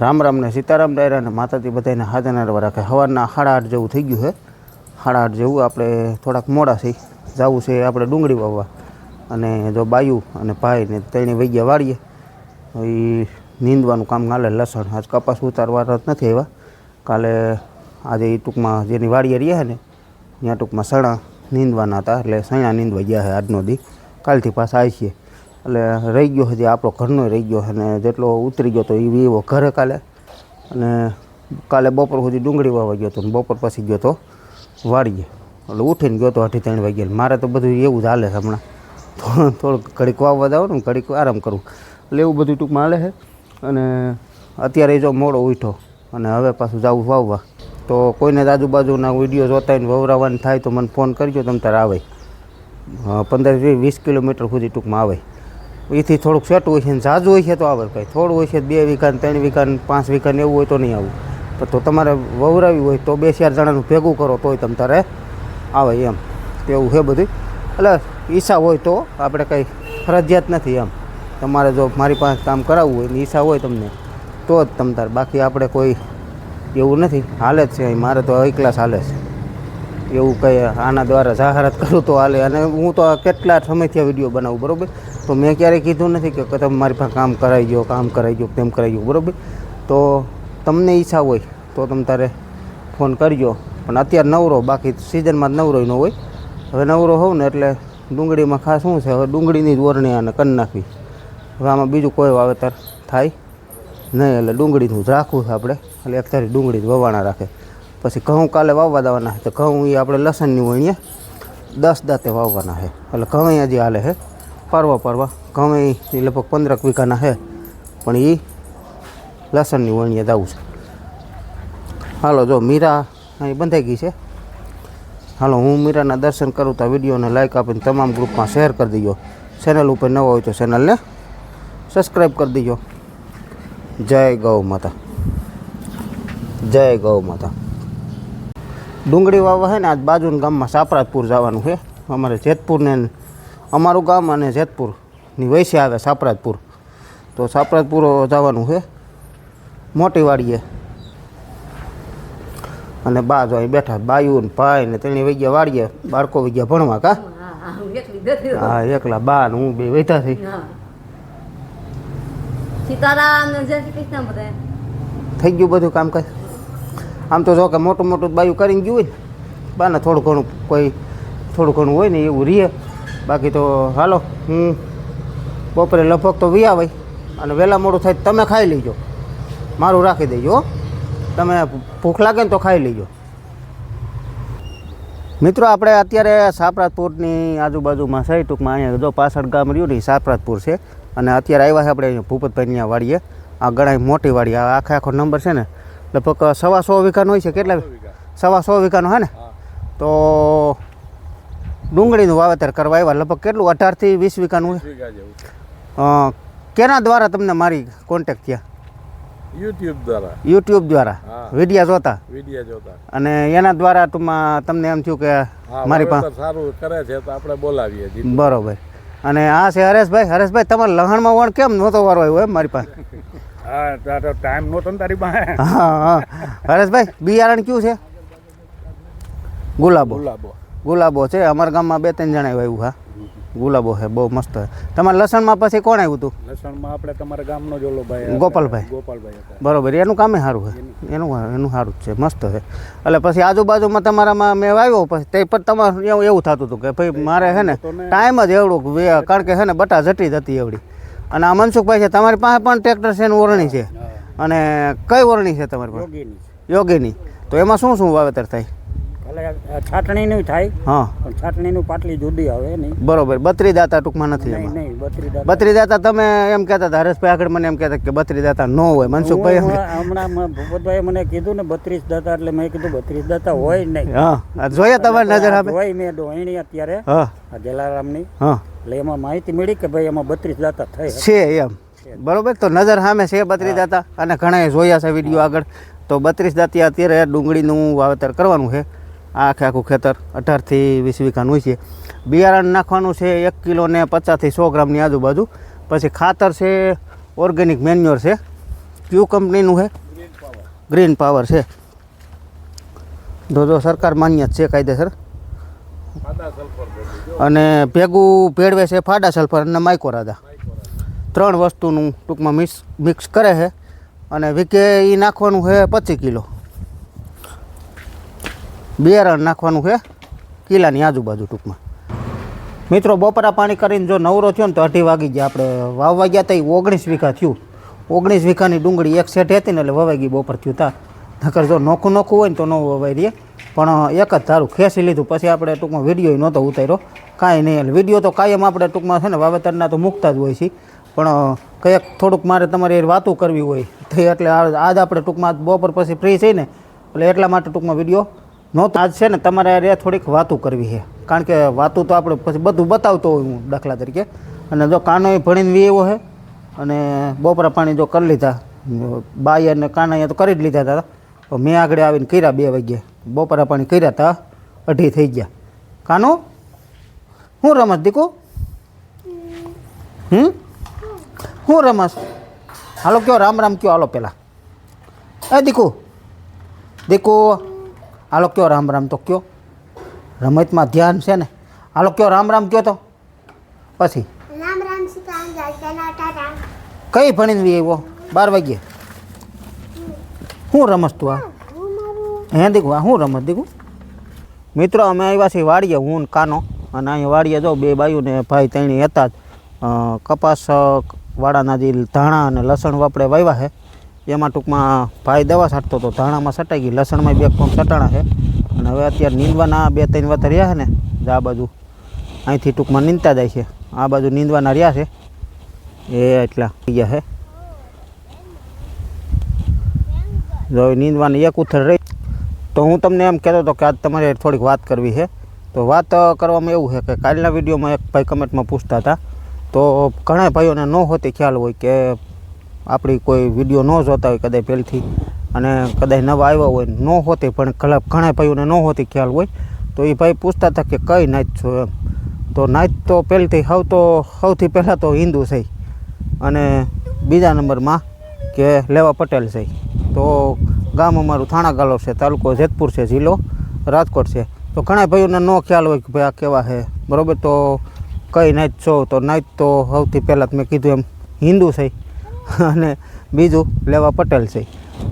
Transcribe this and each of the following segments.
રામ રામ ને સીતારામ ડાયરા અને માતાજી બધાને હાજર રાખે. સવારના સાડા આઠ જેવું થઈ ગયું છે. સાડા આઠ જેવું આપણે થોડાક મોડા છે જવું છે આપણે ડુંગળી વાવવા. અને જો બાયુ અને ભાઈ ને ત્રણે વૈગ્યા વાળીએ એ નીંદવાનું કામ કાલે લસણ. આજ કપાસ ઉતારવા જ નથી આવ્યા. કાલે આજે એ ટૂંકમાં જેની વાડીએ રહ્યા ને, ત્યાં ટૂંકમાં સણા નીંદવાના હતા. એટલે સણા નીંદવા ગયા છે આજનો દી. કાલથી પાછા આવી છીએ. એટલે રહી ગયો હજી આપણો ઘરનો રહી ગયો અને જેટલો ઉતરી ગયો તો એ વીવો ઘરે કાલે. અને કાલે બપોર સુધી ડુંગળી વાવવા ગયો હતો ને બપોર પછી ગયો તો વાડીએ. એટલે ઉઠીને ગયો તો અઢી ત્રણ વાગ્યે. મારે તો બધું એવું જ હાલે છે હમણાં. થોડુંક ઘડીક વાવવા જાવ ને ઘડીક આરામ કરું. એટલે એવું બધું ટૂંકમાં હાલે છે. અને અત્યારે જો મોડો ઉઠો અને હવે પાછું જવું વાવવા. તો કોઈને જ આજુબાજુના વીડિયો જોતા ને વવરાવાની થાય તો મને ફોન કરજો, તમ તારે આવે. પંદર વીસ કિલોમીટર સુધી ટૂંકમાં આવે. એથી થોડુંક સેટ હોય છે ને ઝાઝું હોય છે તો આવે ભાઈ થોડું હોય છે બે વીઘાને ત્રણ વીઘાને પાંચ વીઘાને એવું હોય તો નહીં આવું. પણ તો તમારે વવરાવી હોય તો બે ચાર જણાનું ભેગું કરો તોય તમ તારે આવે એમ. તેવું છે બધું એટલે ઈચ્છા હોય તો આપણે કંઈ ફરજિયાત નથી એમ. તમારે જો મારી પાસે કામ કરાવવું હોય ને ઈચ્છા હોય તમને, તો જ તમ તાર. બાકી આપણે કોઈ એવું નથી. હાલે જ છે અહીં. મારે તો ક્લાસ હાલે છે. એવું કંઈ આના દ્વારા જાહેરાત કરું તો હાલે. અને હું તો કેટલા સમયથી આ વીડિયો બનાવું, બરાબર? તો મેં ક્યારેય કીધું નથી કે તમે મારી પાસે કામ કરાવી ગયો કામ કરાવી ગયો તેમ કરાવી ગયો બરાબર? તો તમને ઈચ્છા હોય તો તમે તારે ફોન કરજો. પણ અત્યારે નવરો, બાકી સિઝનમાં જ નવરો ન હોય. હવે નવરો હોઉં ને એટલે ડુંગળીમાં ખાસ શું છે, હવે ડુંગળીની જ ઓરણી અને કરી નાખવી. હવે આમાં બીજું કોઈ વાવેતર થાય નહીં, એટલે ડુંગળીનું જ રાખવું છે આપણે. એટલે એક તારી ડુંગળી જ વવાણા રાખે. પછી ઘઉં કાલે વાવવા દેવાના છે, તો ઘઉં એ આપણે લસણની વણીએ, દસ દાંતે વાવવાના છે. એટલે ઘઉં હજી હાલે છે પરવા, પારવા. ગમે એ લગભગ પંદરક વીઘાના છે. પણ એ લસણની વણીએ દાવું છે. હાલો, જો મીરા અહીં બંધાઈ ગઈ છે. હાલો, હું મીરાના દર્શન કરું તો વિડીયોને લાઈક આપીને તમામ ગ્રુપમાં શેર કરી દીજો. ચેનલ ઉપર નવો હોય તો ચેનલને સબસ્ક્રાઈબ કરી દેજો. જય ગૌ માતા. જય ગૌ માતા. ડુંગળી વાવવા છે ને, આજ બાજુના ગામમાં સાપરાજપુર જવાનું છે. અમારે જેતપુરને અમારું ગામ અને જેતપુરની વૈસે આવે સાપરાજપુર. તો સાપરાજપુર જવાનું છે. મોટી વાડીએ અને બા જો અહીં બેઠા બાયુ ને ભાઈ ને તેની વૈગ્યા વાડીએ બાળકો વૈગ્યા ભણવા કા? હા, એકલી બા ને હું બે વૈતા થઈ ને થઈ ગયું બધું કામ કાજ? આમ તો જો કે મોટું મોટું બાયું કરીને ગયું હોય ને બાને થોડું ઘણું કોઈ થોડું ઘણું હોય ને એવું રીએ બાકી તો હાલો હું બપોરે લગભગ તો વ્યા આવે અને વહેલા મોડું થાય તમે ખાઈ લેજો. મારું રાખી દેજો હો. તમે ભૂખ લાગે ને તો ખાઈ લેજો. મિત્રો આપણે અત્યારે સાપરાતપુરની આજુબાજુમાં છે ટૂંકમાં અહીંયા જો પાછળ ગામ રહ્યું ને સાપરાતપુર છે. અને અત્યારે આવ્યા છે આપણે અહીંયા ભૂપતભાઈની વાડીએ. આ ગણાય મોટી વાડી આ આખે આખો નંબર છે ને. લગભગ સવા સો વીઘાનો હોય છે કેટલા? સવા સો વીઘાનો હે ને? તો ડુંગળીનું વાવેતર કરવા આવ્યા. લગભગ કેટલું? અઢારથી વીસ વીઘાનું કેના દ્વારા તમને મારી કોન્ટેક્ટ થયા? યુટ્યુબ દ્વારા. યુટ્યુબ દ્વારા? વિડિયા જોતા? વિડિયા જોતા. અને એના દ્વારા ટૂંકમાં તમને એમ થયું કે મારી પાસે સારું કરે છે તો આપણે બોલાવીએ બરોબર. અને આ છે હરેશભાઈ. હરેશભાઈ તમારે લહણમાં વણ કેમ નહોતો વારો આવ્યો એમ મારી પાસે? હા તો ટાઈમ નહોતો ને તારી પાસે. હા હા. હરેશભાઈ બિયારણ કયું છે? ગુલાબો. ગુલાબો. ગુલાબો છે. અમારા ગામમાં બે ત્રણ જણા આવ્યું હા ગુલાબો છે બહુ મસ્ત. છે તમારા લસણમાં પછી કોણ આવ્યું હતું લસણમાં આપણે તમારા ગામનો જોલો ભાઈ ગોપાલભાઈ. ગોપાલભાઈ બરોબર. એનું કામે સારું છે. એનું. એનું સારું જ છે. મસ્ત છે. એટલે પછી આજુબાજુમાં તમારામાં મેં વાવ્યો પછી તે પર તમારે એવું થતું હતું કે ભાઈ મારે છે ને ટાઈમ જ એવડું કારણ કે છે ને બટા જટી જતી હતી એવડી. અને આ મનસુખભાઈ છે તમારી પાસે પણ ટ્રેક્ટર છે એનું ઓરણી છે? અને કઈ ઓરણી છે તમારી પાસે? યોગીની. તો એમાં શું શું વાવેતર થાય? છાટણીનું થાય. હા. પણ છાટણીનું પાટલી જુદી આવે નહીં. બરોબર. બત્રી દાતા ટૂંકમાં નથી નહીં એમાં. નહીં બત્રી દાતા બત્રી દાતા તમે એમ કહેતા હતા હરેશભાઈ આગળ મને એમ કહેતા કે બત્રી દાતા ન હોય. મનસુખભાઈ હમણાં ભૂપતભાઈ મને કીધું ને બત્રીસ દાતા એટલે મેં કીધું બત્રીસ દાતા હોય નહીં. હા. જોઈએ તમારી નજર આવે હોય મેં ડોહિણી અત્યારે હા. જલારામની. હા. એટલે એમાં માહિતી મળી કે ભાઈ એમાં બત્રીસ દાતા થઈ છે એમ. બરોબર? તો નજર સામે છે બત્રીસ દાતા અને ઘણા જોયા છે વીડિયો આગળ. તો બત્રીસ દાતી અત્યારે ડુંગળીનું વાવેતર કરવાનું છે. આખે આખું ખેતર અઢારથી વીસ વીઘાનું છે. બિયારણ નાખવાનું છે એક કિલો ને પચાસથી સો ગ્રામની આજુબાજુ. પછી ખાતર છે ઓર્ગેનિક મેન્યુર છે. ક્યુ કંપનીનું છે? ગ્રીન પાવર છે. જો જો, સરકાર માન્ય જ છે કાયદેસર. અને ભેગું ભેળવે છે ફાડા સલ્ફર અને માઇકોરાદા ત્રણ વસ્તુનું ટૂંકમાં મિક્સ મિક્સ કરે છે. અને વીકે એ નાખવાનું છે પચીસ કિલો. બે રણ નાખવાનું છે કિલ્લાની આજુબાજુ ટૂંકમાં. મિત્રો, બપોરા પાણી કરીને જો નવરો થયો ને તો અઢી વાગી ગયા. આપણે વાવવા ગયા હતા ઓગણીસ વીઘા થયું. ઓગણીસ વીઘાની ડુંગળી એક સેટ હતી ને એટલે વવાઈ ગઈ બપોર થયું તા. નકર જો નોખું નોખું હોય ને તો ન વવાઈ રહીએ પણ એક જ ધારું ખેંચી લીધું. પછી આપણે ટૂંકમાં વીડિયો નહોતો ઉતાર્યો. કાંઈ નહીં. એટલે વીડિયો તો કાયમ આપણે ટૂંકમાં છે ને વાવેતરના તો મૂકતા જ હોય છે પણ કંઈક થોડુંક મારે તમારે વાતો કરવી હોય. તો એટલે આજ આપણે ટૂંકમાં બપોર પછી ફ્રી છે ને. એટલે એટલા માટે ટૂંકમાં વીડિયો નહોતો આજ છે ને તમારે અરે થોડીક વાતું કરવી છે. કારણ કે વાતું તો આપણે પછી બધું બતાવતો હોય હું દાખલા તરીકે. અને જો કાનો ભણીને વી એવો છે, અને બપોરા પાણી જો કરી લીધા બાઈ અને કાના તો કરી જ લીધા હતા. તો મેં આગળ આવીને કર્યા બે વાગ્યે. બપોરા પાણી કર્યા હતા, અઢી થઈ ગયા. કાનો? હું રમત દીકુ? હમ? હું રમસ હાલો કયો, રામ રામ કયો, હાલો પેલા. એ દીકુ. દીકુ. હાલો કયો રામ રામ તો કયો? રમતમાં ધ્યાન છે ને? આલો કયો રામ રામ કયો તો? પછી? કઈ ભણીને વી આવ્યો? બાર વાગ્યે? શું રમસ તું આ? હે દીકુ આ શું રમત દીકુ? મિત્રો અમે આવ્યા છીએ વાડીએ હું ને કાનો. અને અહીંયા વાડીએ જો બે બાયું ને ભાઈ તેણી હતા જ. કપાસ વાળાના જે ધાણા અને લસણ વાપડે વાવ્યા છે. એમાં ટૂંકમાં ભાઈ દવા છાંટતો હતો. ધાણામાં સટાઈ ગઈ લસણમાં બે પંપ સટાણા છે. અને હવે અત્યારે નીંદવાના બે ત્રણ વખત રહ્યા છે ને આ બાજુ અહીંથી ટૂંકમાં નીંદતા જાય છે. આ બાજુ નીંદવાના રહ્યા છે. એ એટલા ગયા છે. જો નીંદવાની એક ઉથર રહી, તો હું તમને એમ કહેતો હતો કે આજ તમારે થોડીક વાત કરવી છે. તો વાત કરવામાં એવું છે કે કાલના વિડીયોમાં એક ભાઈ કમેન્ટમાં પૂછતા હતા. તો ઘણા ભાઈઓને ન હોતી ખ્યાલ હોય કે આપણી કોઈ વીડિયો ન જોતા હોય કદાચ પહેલથી. અને કદાચ નવા આવ્યા હોય, ન હોતી, પણ ઘણા ભાઈઓને ન હોતી ખ્યાલ હોય, તો એ ભાઈ પૂછતા હતા કે કઈ નાચ છો એમ. તો નાચ તો પહેલથી સૌ તો સૌથી પહેલાં તો હિન્દુ છે. અને બીજા નંબરમાં કે લેવા પટેલ છે. તો ગામ અમારું થાણા ગાલો છે, તાલુકો જેતપુર છે, જિલ્લો રાજકોટ છે. તો ઘણા ભાઈઓને ન ખ્યાલ હોય કે ભાઈ આ કેવા છે. બરાબર, તો કઈ નાચ છો, તો નાચ તો સૌથી પહેલાં મેં કીધું એમ, હિન્દુ છે. અને બીજું લેવા પટેલ છે.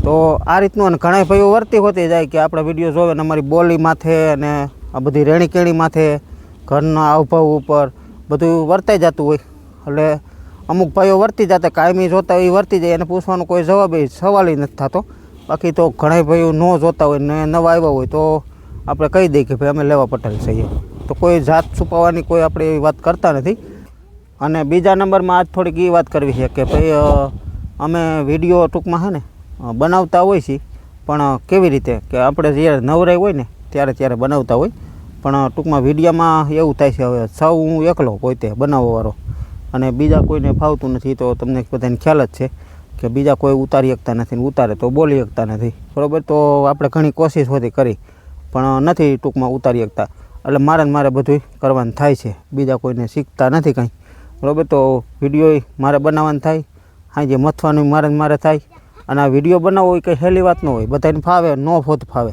તો આ રીતનું અને ઘણા ભાઈઓ વર્તી હોતી જાય કે આપણે વીડિયો જોવે ને અમારી બોલી માથે અને આ બધી રેણી કેણી માથે, ઘરના આવભાવ ઉપર બધું વર્તાઈ જતું હોય. એટલે અમુક ભાઈઓ વર્તી જતા, કાયમી જોતા હોય, એ વર્તી જાય, એને પૂછવાનો કોઈ જવાબ સવાલ નથી થતો. બાકી તો ઘણા ભાઈઓ ન જોતા હોય ને નવા આવ્યા હોય તો આપણે કહી દઈએ કે ભાઈ અમે લેવા પટેલ છીએ. તો કોઈ જાત છુપાવવાની કોઈ આપણે એવી વાત કરતા નથી. અને બીજા નંબરમાં આજ થોડીક એ વાત કરવી છે કે ભાઈ અમે વીડિયો ટૂંકમાં હે ને બનાવતા હોય છીએ. પણ કેવી રીતે? કે આપણે જ્યારે નવરાઈ હોય ને, ત્યારે ત્યારે બનાવતા હોય. પણ ટૂંકમાં વિડીયામાં એવું થાય છે, હવે સૌ હું એકલો પોતે બનાવવાવાળો. અને બીજા કોઈને ફાવતું નથી, તો તમને બધાને ખ્યાલ જ છે કે બીજા કોઈ ઉતારી શકતા નથી ઉતારે તો બોલી શકતા નથી. બરાબર? તો આપણે ઘણી કોશિશ હોતી કરી, પણ નથી ટૂંકમાં ઉતારી શકતા. એટલે મારે મારે બધું કરવાનું થાય છે. બીજા કોઈને શીખતા નથી કાંઈ. બરાબર? તો વીડિયો મારે બનાવવાનું થાય. હા જે મથવાનું મારે મારે થાય. અને આ વીડિયો બનાવવો એ કંઈ સહેલી વાત ન હોય બધાને ફાવે, ન ફોત ફાવે.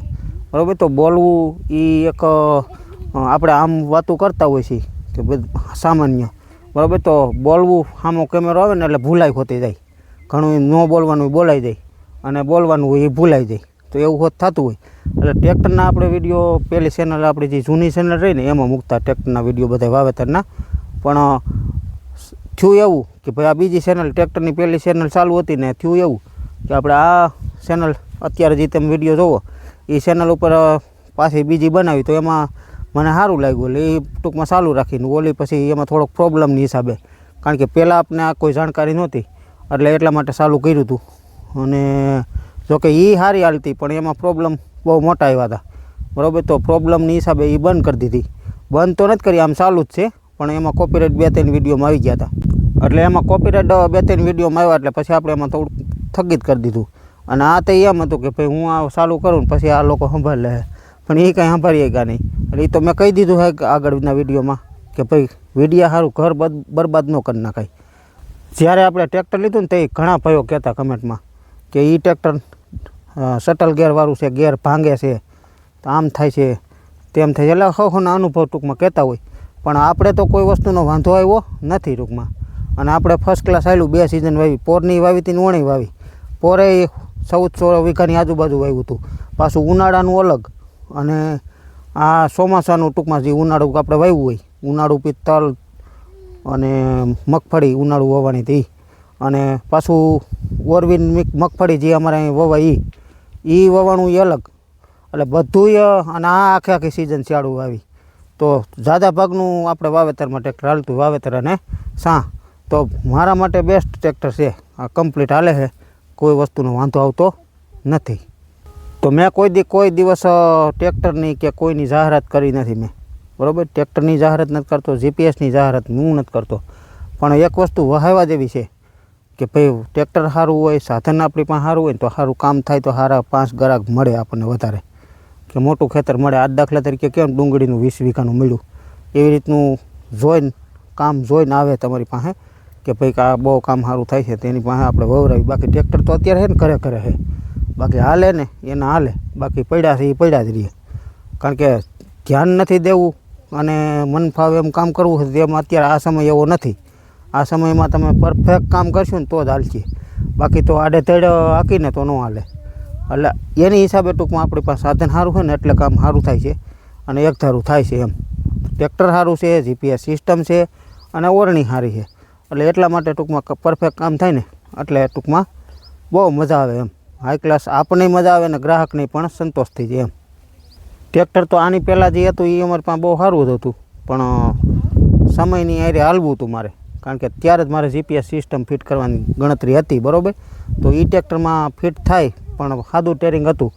બરાબર? તો બોલવું એ એક આપણે આમ વાતો કરતા હોય છે કે સામાન્ય. બરાબર? તો બોલવું સામો કેમેરો આવે ને એટલે ભૂલાઈ હોતી જાય. ઘણું ન બોલવાનું ય બોલાઈ જાય. અને બોલવાનું હોય એ ભૂલાઈ જાય. તો એવું હોત થતું હોય. એટલે ટ્રેક્ટરના આપણે વીડિયો પહેલી ચેનલ આપણી જે જૂની ચેનલ રહી ને, એમાં મૂકતા ટ્રેક્ટરના વીડિયો બધા વાવેતરના. પણ થયું એવું કે ભાઈ આ બીજી ચેનલ ટ્રેક્ટરની પહેલી ચેનલ ચાલુ હતી ને થયું એવું કે આપણે આ ચેનલ અત્યારે જે તમે વીડિયો જોવો, એ ચેનલ ઉપર પાછી બીજી બનાવી તો એમાં મને સારું લાગ્યું. એટલે એ ટૂંકમાં ચાલુ રાખીને ઓલી પછી એમાં થોડોક પ્રોબ્લેમની હિસાબે. કારણ કે પહેલાં આપણે આ કોઈ જાણકારી નહોતી, એટલે એટલા માટે ચાલુ કર્યું હતું. અને જોકે એ સારી હાલતી, પણ એમાં પ્રોબ્લેમ બહુ મોટા આવ્યા હતા. બરાબર? તો પ્રોબ્લમની હિસાબે એ બંધ કરી દીધી. બંધ તો નથી કરી, આમ ચાલુ જ છે. પણ એમાં કોપીરાઇટ બે ત્રણ વિડીયોમાં આવી ગયા હતા. એટલે એમાં કોપીરાઇટ બે ત્રણ વિડીયોમાં આવ્યા એટલે પછી આપણે એમાં થોડુંક સ્થગિત કરી દીધું. અને આ તો એમ હતું કે ભાઈ હું આ ચાલુ કરું ને પછી આ લોકો સંભાળ. લે પણ એ કાંઈ સંભાળીએ ગયા નહીં. એટલે એ તો મેં કહી દીધું હોય આગળના વિડીયોમાં કે ભાઈ વિડીયા સારું ઘર બરબાદ ન કરી નાખાય. જ્યારે આપણે ટ્રેક્ટર લીધું ને તે ઘણા ભાઈઓ કહેતા કમેન્ટમાં કે એ ટ્રેક્ટર શટલ ગેરવાળું છે, ગેર ભાંગે છે, તો આમ થાય છે, તેમ થાય છે. એટલે હખોના અનુભવ ટૂંકમાં કહેતા હોય. પણ આપણે તો કોઈ વસ્તુનો વાંધો આવ્યો નથી ટૂંકમાં અને આપણે ફર્સ્ટ ક્લાસ આવેલું બે સિઝન વાવી. પોરની વાવી હતી ઓણી વાવી. પોરે ચૌદ સોળ વીઘાની આજુબાજુ વાવ્યું હતું પાછું ઉનાળાનું અલગ. અને આ ચોમાસાનું ટૂંકમાં જે ઉનાળું આપણે વાવ્યું હોય, ઉનાળું પિત્તલ અને મગફળી ઉનાળું વવાણી હતી અને પાછું ઓરવીન મગફળી જે અમારે અહીં વવાય એ એ વવાણું એ અલગ. એટલે બધુંય અને આ આખે આખી સિઝન શિયાળું આવી તો જાદા ભાગનું આપણે વાવેતરમાં ટ્રેક્ટર હાલતું વાવેતર અને સા. તો મારા માટે બેસ્ટ ટ્રેક્ટર છે. આ કમ્પ્લીટ હાલે છે. કોઈ વસ્તુનો વાંધો આવતો નથી. તો મેં કોઈ દી, કોઈ દિવસ ટ્રેક્ટરની કે કોઈની જાહેરાત કરી નથી મેં. બરાબર? ટ્રેક્ટરની જાહેરાત નથી કરતો જીપીએસની જાહેરાત હું નથી કરતો. પણ એક વસ્તુ વહાવા જેવી છે કે ભાઈ ટ્રેક્ટર સારું હોય, સાધન આપણી પાસે સારું હોય તો સારું કામ થાય તો સારા પાંચ ગ્રાહક મળે આપણને વધારે. કે મોટું ખેતર મળે. આ દાખલા તરીકે કેમ ડુંગળીનું વીસ વીઘાનું મળ્યું? એવી રીતનું જોઈને, કામ જોઈને આવે તમારી પાસે કે ભાઈ આ બહુ કામ સારું થાય છે, તેની પાસે આપણે વવરાવી. બાકી ટ્રેક્ટર તો અત્યારે ને ઘરે ઘરે છે. બાકી હાલે ને, એના હાલે. બાકી પડ્યા છે એ પડ્યા જ રહીએ કારણ કે ધ્યાન નથી દેવું અને મન ફાવે એમ કામ કરવું છે તેમાં અત્યારે આ સમય એવો નથી. આ સમયમાં તમે પરફેક્ટ કામ કરશો ને તો જ હાલશે. બાકી તો આડે તેડ હાકીને તો ન હાલે. એટલે એની હિસાબે ટૂંકમાં આપણી પાસે સાધન સારું હોય ને એટલે કામ સારું થાય છે અને એક ધારું થાય છે એમ. ટ્રેક્ટર સારું છે જીપીએસ સિસ્ટમ છે અને ઓરણી સારી છે. એટલે એટલા માટે ટૂંકમાં પરફેક્ટ કામ થાય ને એટલે ટૂંકમાં બહુ મજા આવે એમ. હાઈ ક્લાસ આપણને મજા આવે ને ગ્રાહકને પણ સંતોષ થઈ જાય એમ. ટ્રેક્ટર તો આની પહેલાં જે હતું એ અમારી પાસે બહુ સારું જ હતું. પણ સમયની આરે હાલવું હતું મારે. કારણ કે ત્યારે જ મારે જીપીએસ સિસ્ટમ ફિટ કરવાની ગણતરી હતી, બરાબર? તો એ ટ્રેક્ટરમાં ફિટ થાય પણ સાદું ટેરિંગ હતું.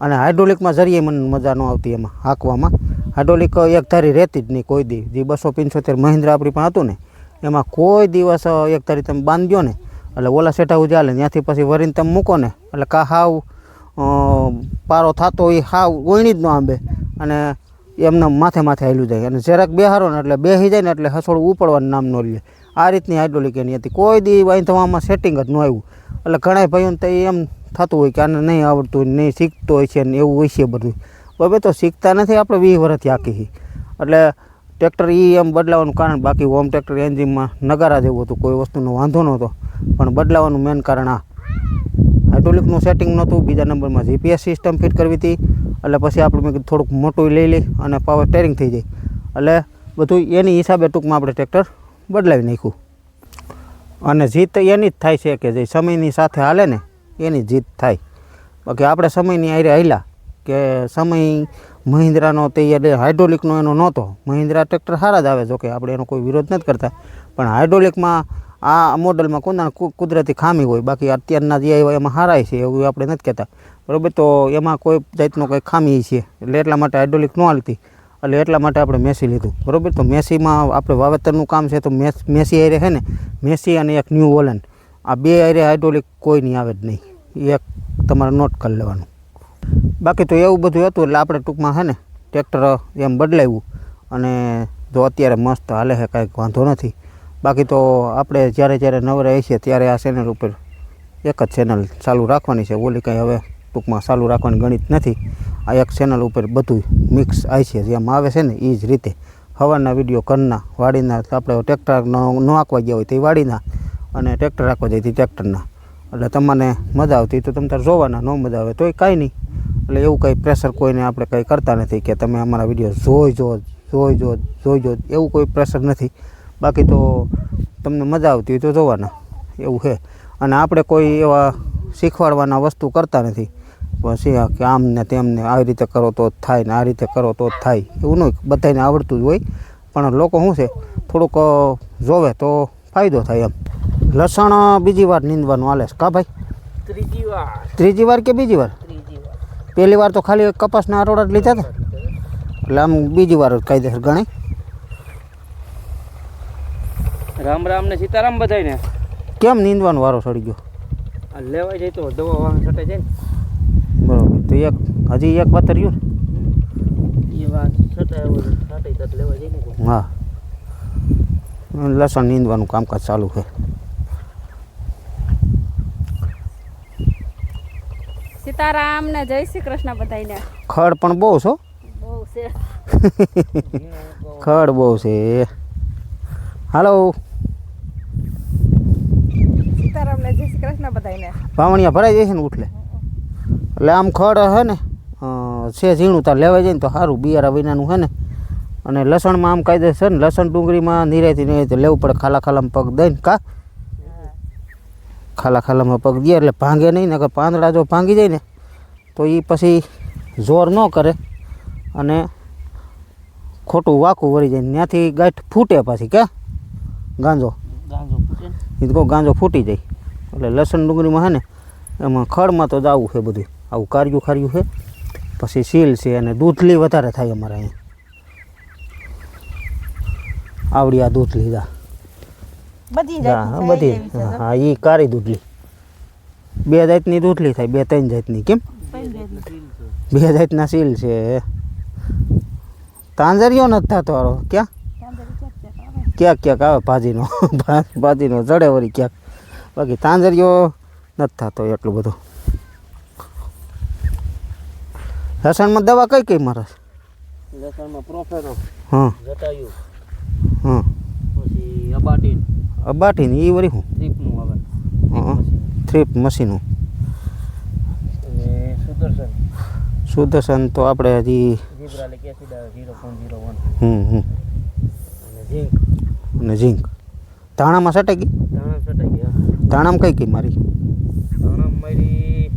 અને હાઇડ્રોલિકમાં જરીએ મને મજા ન આવતી એમાં, હાંકવામાં. હાઇડ્રોલિક એક ધારી રહેતી જ નહીં કોઈ દી. જે બસો પંચોતેર મહિન્દ્રા આપણી પણ હતું ને, એમાં કોઈ દિવસ એક ધારી તમે બાંધ્યો ને, એટલે ઓલા સેઠા ઉજાલે ત્યાંથી પછી વરીને તમે મૂકો ને, એટલે કા હાવ પારો થતો હોય, હાવ ઓયણી જ ન આંબે. અને એમને માથે માથે હાલ્યું જાય. અને જરાક બેહારો ને, એટલે બેસી જાય ને, એટલે હસોડું ઉપડવાનું નામ ન લે. આ રીતની હાઇડ્રોલિક એની હતી. કોઈ દી વાંધવામાં સેટિંગ જ ન આવ્યું. એટલે ઘણા ભાઈઓને તો એમ થતું હોય કે આને નહીં આવડતું હોય, નહીં શીખતો હોય છે ને એવું હોય છે બધું. હવે તો શીખતા નથી આપણે વીસ વર્ષથી આખી એટલે ટ્રેક્ટર એ એમ બદલાવાનું કારણ બાકી હોમ ટ્રેક્ટર એન્જિનમાં નગારા જેવું હતું કોઈ વસ્તુનો વાંધો નહોતો. પણ બદલાવાનું મેન કારણ આ. હાઇડ્રોલિકનું સેટિંગ નહોતું બીજા નંબરમાં જીપીએસ સિસ્ટમ ફિટ કરવી હતી. એટલે પછી આપણે મેં થોડુંક મોટું લઈ લઈ અને પાવર સ્ટેરિંગ થઈ જાય. એટલે બધું એની હિસાબે ટૂંકમાં આપણે ટ્રેક્ટર બદલાવી નાખ્યું. અને જીત એની જ થાય છે કે જે સમયની સાથે હાલે ને એની જીત થાય. બાકી આપણે સમયની આરે હાલ્યા કે સમય મહિન્દ્રાનો તે એટલે હાઇડ્રોલિકનો એનો નહોતો. મહિન્દ્રા ટ્રેક્ટર સારા જ આવે જો કે આપણે એનો કોઈ વિરોધ નથી કરતા. પણ હાઇડ્રોલિકમાં આ મોડલમાં કોના કુદરતી ખામી હોય. બાકી અત્યારના જે આવ્યા એમાં હારાય છે એવું આપણે નથી કહેતા. બરાબર? તો એમાં કોઈ જાતનો કોઈ ખામી છે. એટલે એટલા માટે હાઇડ્રોલિક ન હાલતી. એટલે એટલા માટે આપણે મેસી લીધું. બરાબર? તો મેસીમાં આપણે વાવેતરનું કામ છે તો મેસ, મેસી આયરે છે ને, મેસી અને એક ન્યૂ વોલન આ બે આયરે હાઇડ્રોલિક કોઈ નહીં આવે જ નહીં. એક તમારે નોટ કરી લેવાનું. બાકી તો એવું બધું હતું એટલે આપણે ટૂંકમાં છે ને ટ્રેક્ટર એમ બદલાવ્યું. અને જો અત્યારે મસ્ત હાલે છે કાંઈક વાંધો નથી. બાકી તો આપણે જ્યારે જ્યારે નવરા છીએ ત્યારે આ ચેનલ ઉપર એક જ ચેનલ ચાલુ રાખવાની છે. ઓલી કાંઈ હવે ટૂંકમાં ચાલુ રાખવાની ગણિત નથી. આ એક ચેનલ ઉપર બધું મિક્સ આવી છે. જેમ આવે છે ને એ જ રીતે. હવાના વીડિયો ઘરના વાડીના, આપણે ટ્રેક્ટર ન આંકવા ગયા હોય તે વાડીના અને ટ્રેક્ટર રાખવા જાય તે ટ્રેક્ટરના એટલે તમને મજા આવતી તો તમે તાર જોવાના, ન મજા આવે તોય કાંઈ નહીં. એટલે એવું કંઈ પ્રેશર કોઈને આપણે કંઈ કરતા નથી કે તમે અમારા વીડિયો જોઈ જો જોઈ જો જોઈ જો એવું કોઈ પ્રેશર નથી. બાકી તો તમને મજા આવતી હોય તો જોવાના. એવું છે. અને આપણે કોઈ એવા શીખવાડવાના વસ્તુ કરતા નથી. પછી કે આમ ને તેમને આવી રીતે કરો તો જ થાય ને આ રીતે કરો તો જ થાય. એવું નહીં બધાને આવડતું જ હોય. પણ લોકો શું છે? થોડુંક જોવે તો ફાયદો થાય એમ. લસણ બીજી વાર નીંદવાનું હાલે કા ભાઈ? ત્રીજી વાર. ત્રીજી વાર કે બીજી વાર? ત્રીજી વાર. પહેલી વાર તો ખાલી કપાસના આરોડા જ લીધા હતા. એટલે આમ બીજી વાર જ કાયદેસર ગણાય. રામ રામ ને સીતારામ બધાય ને કેમ નીંદવાનો વારો સડી ગયો? લેવાય જાય તો દવા વાહન છટાઈ જાય બરોબર. તો એક હજી એક વાત રહ્યું ને એ વાત છટાય જાય ને ને હા. લસણ નીંદવાનું કામકાજ ચાલુ છે. સીતારામ ને જય શ્રી કૃષ્ણ બધાને ખડ પણ બહુ છો બહુ છે. ખડ બહુ છે. હાલો. સીતારામ ને જય શ્રી કૃષ્ણ બધાને વાવણિયા ભરાઈ જાય છે ને ઉઠલે. એટલે આમ ખડ હે ને છે ઝીણું તાર લેવાઈ જાય ને તો સારું બિયારા વિનાનું હે ને. અને લસણમાં આમ કાયદે છે ને લસણ ડુંગળીમાં નિરાયતી નિરાયતી લેવું પડે ખાલા ખાલામાં પગ દઈને કા? ખાલા ખાલામાં પગ દે એટલે ભાંગે નહીં નકર પાંદડા જો ભાંગી જાય ને તો એ પછી જોર ન કરે અને ખોટું વાકું વળી જાય. ત્યાંથી ગાંઠ ફૂટે પાછી કે? ગાંજો. એ તો ગાંજો ફૂટી જાય. એટલે લસણ ડુંગળીમાં હે ને એમાં ખડમાં તો જ આવું છે બધું. આવું કાર્યું ખાર્યું છે. પછી સીલ છે અને દૂધલી વધારે થાય અમારે અહીંયા. આવડી આ દૂધ લીધા બધી હા હા, બધી. હા એ કારી દૂધલી. બે જાતની દૂધલી થાય બે ત્રણ જાતની. કેમ? બે જાતના સીલ છે તાંજરિયો નથી થતો હારો. ક્યાં? ક્યાંક ક્યાંક આવે ભાજીનો. ભાજીનો જડે વળી ક્યાંક. બાકી તાંજરિયો નથી થતો એટલું બધું. લસણમાં દવા કઈ કઈ મારે? લસણમાં પ્રોફેનો હા. જટાયું હા. પછી અબાટીન અબાટીન એ વળી હું ત્રીપનું આવે. હા થ્રીપ મશીનું સુદર્શન. સુદર્શન તો આપણે હજી હમ હમ. અને ઝીંક. અને ઝીંક. ધાણામાં સટે ગઈ? ધાણામાં કઈ કઈ મારી? ધાણા મારી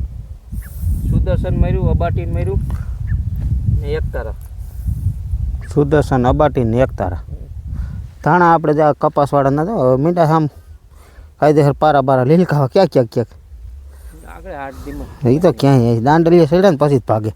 સુદર્શન માર્યું અબાટીન માર્યું ને એક તારા. સુદર્શન અબાટીન ને એક તારા. ધાણા આપણે જ્યાં કપાસવાળા ના તો મીંડા આમ કાયદેસર પારા બારા લીલકાવા. ક્યાંક ક્યાંક ક્યાંક? એ તો ક્યાંય દાંડલીએ સડ્યા ને પછી જ ભાગે.